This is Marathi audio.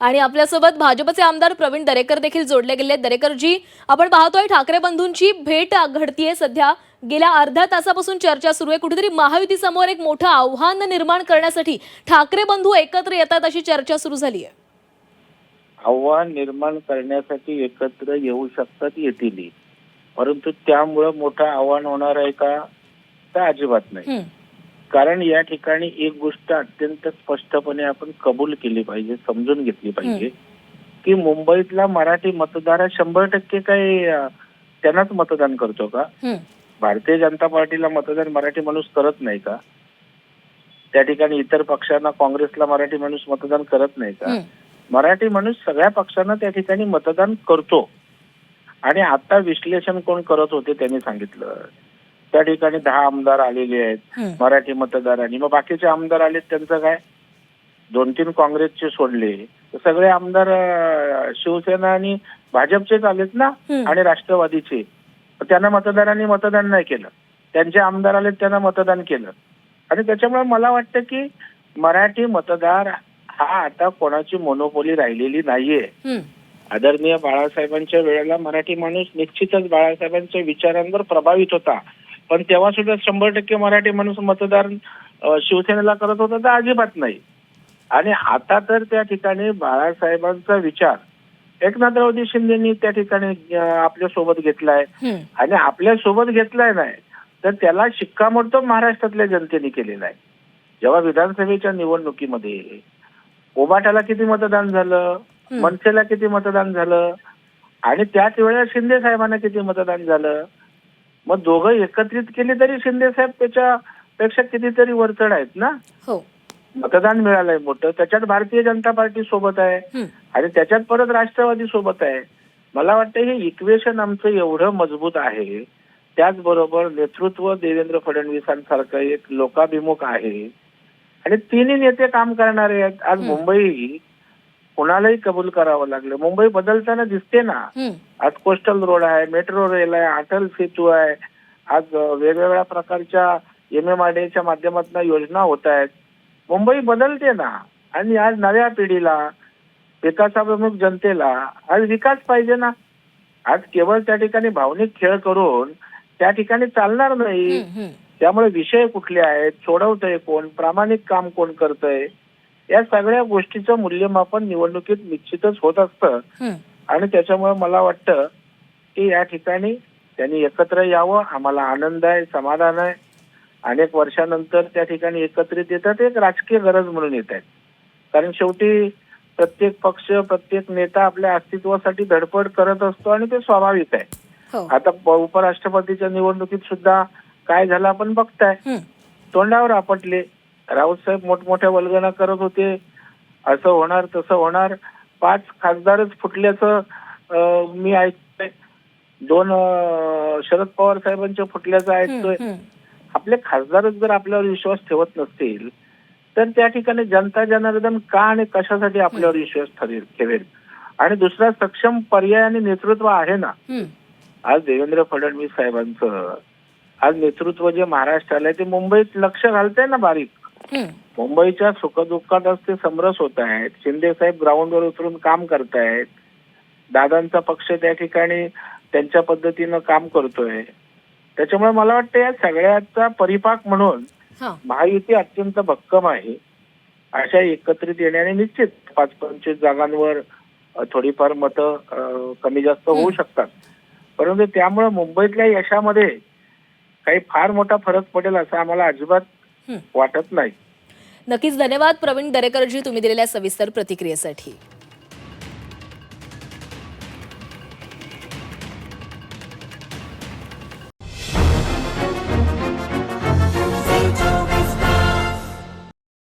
आणि आपल्यासोबत भाजपचे आमदार प्रवीण दरेकर देखील जोडले गेले दरेकरजी आपण पाहतोय ठाकरे बंधूंची भेट घडतीये सध्या. गेल्या अर्ध्या तासापासून चर्चा सुरू आहे. कुठेतरी महायुती समोर एक मोठं आव्हान निर्माण करण्यासाठी ठाकरे बंधू एकत्र येतात अशी चर्चा सुरू झाली आहे. आव्हान निर्माण करण्यासाठी एकत्र येऊ शकतात येतील परंतु त्यामुळं मोठं आव्हान होणार आहे का? अजिबात नाही. कारण या ठिकाणी एक गोष्ट अत्यंत स्पष्टपणे आपण कबूल केली पाहिजे समजून घेतली पाहिजे. की मुंबईतला मराठी मतदार हा शंभर टक्के काही त्यांनाच मतदान करतो का? भारतीय जनता पार्टीला मतदान मराठी माणूस करत नाही का? त्या ठिकाणी इतर पक्षांना काँग्रेसला मराठी माणूस मतदान करत नाही का? मराठी माणूस सगळ्या पक्षांना त्या ठिकाणी मतदान करतो. आणि आता विश्लेषण कोण करत होते त्यांनी सांगितलं. त्या ठिकाणी दहा आमदार आलेले आहेत. मराठी मतदार आणि मग बाकीचे आमदार आलेत त्यांचं काय? दोन तीन काँग्रेसचे सोडले. सगळे आमदार शिवसेना आणि भाजपचेच आलेत ना. आणि राष्ट्रवादीचे. त्यांना मतदारांनी मतदान नाही केलं. त्यांचे आमदार आलेत त्यांना मतदान केलं. आणि त्याच्यामुळे मला वाटतं की मराठी मतदार हा आता कोणाची मोनोपोली राहिलेली नाहीये. आदरणीय बाळासाहेबांच्या वेळेला मराठी माणूस निश्चितच बाळासाहेबांच्या विचारांवर प्रभावित होता. पण तेव्हा सुद्धा शंभर टक्के मराठी माणूस मतदार अं, शिवसेनेला करत होता तर अजिबात नाही आणि आता तर त्या ठिकाणी बाळासाहेबांचा विचार एकनाथरावजी शिंदेनी त्या ठिकाणी आपल्यासोबत घेतलाय. आणि आपल्यासोबत घेतलाय नाही तर त्याला शिक्कामोर्तब महाराष्ट्रातल्या जनतेने केलेला आहे जेव्हा विधानसभेच्या निवडणुकीमध्ये ओबाटाला किती मतदान झालं. मनसेला किती मतदान झालं आणि त्याच वेळेला शिंदे साहेबांना किती मतदान झालं मग दोघं एकत्रित केले तरी शिंदे साहेब त्याच्यापेक्षा कितीतरी वरचढ आहेत ना? हो. मतदान मिळालंय मोठं. त्याच्यात भारतीय जनता पार्टी सोबत आहे. आणि त्याच्यात परत राष्ट्रवादी सोबत आहे. मला वाटतं हे इक्वेशन आमचं एवढं मजबूत आहे. त्याचबरोबर नेतृत्व देवेंद्र फडणवीसांसारखं एक लोकाभिमुख आहे. आणि तिन्ही नेते काम करणारे आहेत. आज. मुंबई कोणालाही कबूल करावं लागलं. मुंबई बदलताना दिसते ना. आज कोस्टल रोड आहे मेट्रो रेल आहे अटल सेतू आहे. आज वेगवेगळ्या प्रकारच्या एम एम आर च्या माध्यमातून योजना होत आहेत. मुंबई बदलते ना. आणि आज नव्या पिढीला विकासाभिमुख जनतेला आज विकास पाहिजे ना. आज केवळ त्या ठिकाणी भावनिक खेळ करून त्या ठिकाणी चालणार नाही. त्यामुळे विषय कुठले आहेत? सोडवतंय कोण? प्रामाणिक काम कोण करतंय? या सगळ्या गोष्टीचं मूल्यमापन निवडणुकीत निश्चितच होत असतं. आणि त्याच्यामुळे मला वाटतं की या ठिकाणी त्यांनी एकत्र यावं. आम्हाला आनंद आहे समाधान आहे. अनेक वर्षानंतर त्या ठिकाणी एकत्रित येतात. एक राजकीय गरज म्हणून येत आहेत. कारण शेवटी प्रत्येक पक्ष प्रत्येक नेता आपल्या अस्तित्वासाठी धडपड करत असतो आणि ते स्वाभाविक आहे. हो. आता उपराष्ट्रपतीच्या निवडणुकीत सुद्धा काय झालं आपण बघताय. तोंडावर आपटले. राऊत साहेब मोठमोठ्या वल्गना करत होते. असं होणार तसं होणार. पाच खासदारच फुटल्याचं मी ऐकतोय. दोन शरद पवार साहेबांच्या फुटल्याचं ऐकतोय. आपले खासदारच जर आपल्यावर विश्वास ठेवत नसतील तर त्या ठिकाणी जनता जनार्दन का आणि कशासाठी आपल्यावर विश्वास ठरेल ठेवेल? आणि दुसरा सक्षम पर्याय आणि नेतृत्व आहे ना? आज देवेंद्र फडणवीस साहेबांचं आज नेतृत्व जे महाराष्ट्राला ते मुंबईत लक्ष घालतंय ना बारीक. मुंबईच्या सुखदुःखात ते समरस होत आहेत. शिंदे साहेब ग्राउंडवर उतरून काम करतायत. दादांचा पक्ष त्या ठिकाणी त्यांच्या पद्धतीनं काम करतोय. त्याच्यामुळे मला वाटतं या सगळ्याचा परिपाक म्हणून हा. महायुती अत्यंत भक्कम आहे. अशा एकत्रित येण्याने निश्चित पाच पंचवीस जागांवर थोडीफार मतं कमी जास्त होऊ. शकतात. परंतु त्यामुळे मुंबईतल्या यशामध्ये काही फार मोठा फरक पडेल असं आम्हाला अजिबात. वाटत नाही. नक्कीच धन्यवाद प्रवीण दरेकरजी तुम्ही दिलेल्या सविस्तर प्रतिक्रियेसाठी.